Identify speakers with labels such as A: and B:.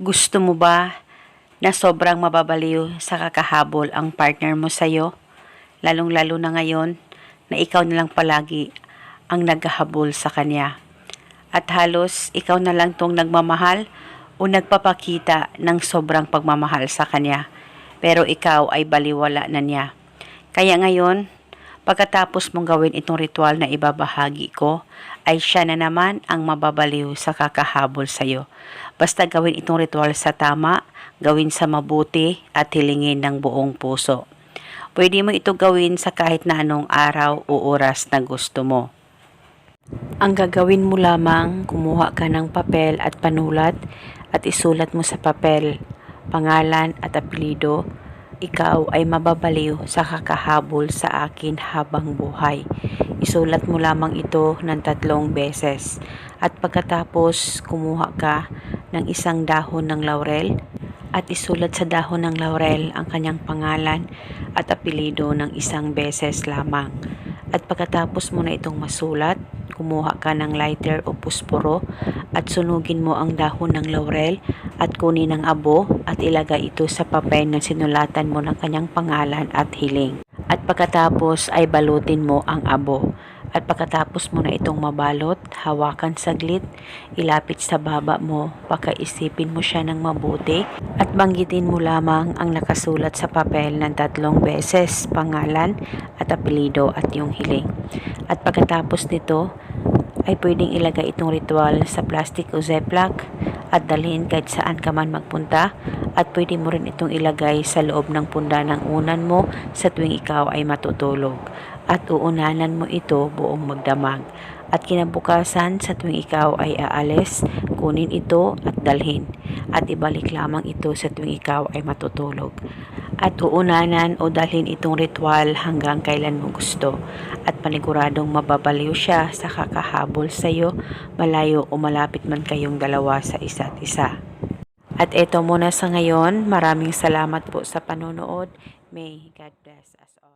A: Gusto mo ba na sobrang mababaliw sa kakahabol ang partner mo sa'yo? Lalong-lalo na ngayon na ikaw na lang palagi ang naghahabol sa kanya. At halos ikaw na lang tong nagmamahal o nagpapakita ng sobrang pagmamahal sa kanya. Pero ikaw ay baliwala na niya. Kaya ngayon, pagkatapos mong gawin itong ritual na ibabahagi ko, ay siya na naman ang mababaliw sa kakahabol sa'yo. Basta gawin itong ritual sa tama, gawin sa mabuti at hilingin ng buong puso. Pwede mo ito gawin sa kahit na anong araw o oras na gusto mo. Ang gagawin mo lamang, kumuha ka ng papel at panulat at isulat mo sa papel, pangalan at apelido, ikaw ay mababaliw sa kakahabol sa akin habang buhay. Isulat mo lamang ito ng tatlong beses at pagkatapos kumuha ka ng isang dahon ng laurel at isulat sa dahon ng laurel ang kanyang pangalan at apelido ng isang beses lamang. At pagkatapos mo na itong masulat, kumuha ka ng lighter o pusporo at sunugin mo ang dahon ng laurel at kunin ang abo at ilagay ito sa papel na sinulatan mo ng kanyang pangalan at hiling. At pagkatapos ay balutin mo ang abo. At pagkatapos mo na itong mabalot, hawakan saglit, ilapit sa baba mo, pakaisipin mo siya ng mabuti, at banggitin mo lamang ang nakasulat sa papel ng tatlong beses, pangalan at apelido at yung hiling. At pagkatapos nito, ay pwedeng ilagay itong ritual sa plastic o ziploc at dalhin kahit saan ka man magpunta at pwede mo rin itong ilagay sa loob ng punda ng unan mo sa tuwing ikaw ay matutulog. At uunanan mo ito buong magdamag. At kinabukasan sa tuwing ikaw ay aalis, kunin ito at dalhin. At ibalik lamang ito sa tuwing ikaw ay matutulog at uunanan o dalhin itong ritual hanggang kailan mo gusto at paniguradong mababaliw siya sa kakahabol sa iyo malayo o malapit man kayong dalawa sa isa't isa. At ito muna sa ngayon, maraming salamat po sa panonood. May God bless us all.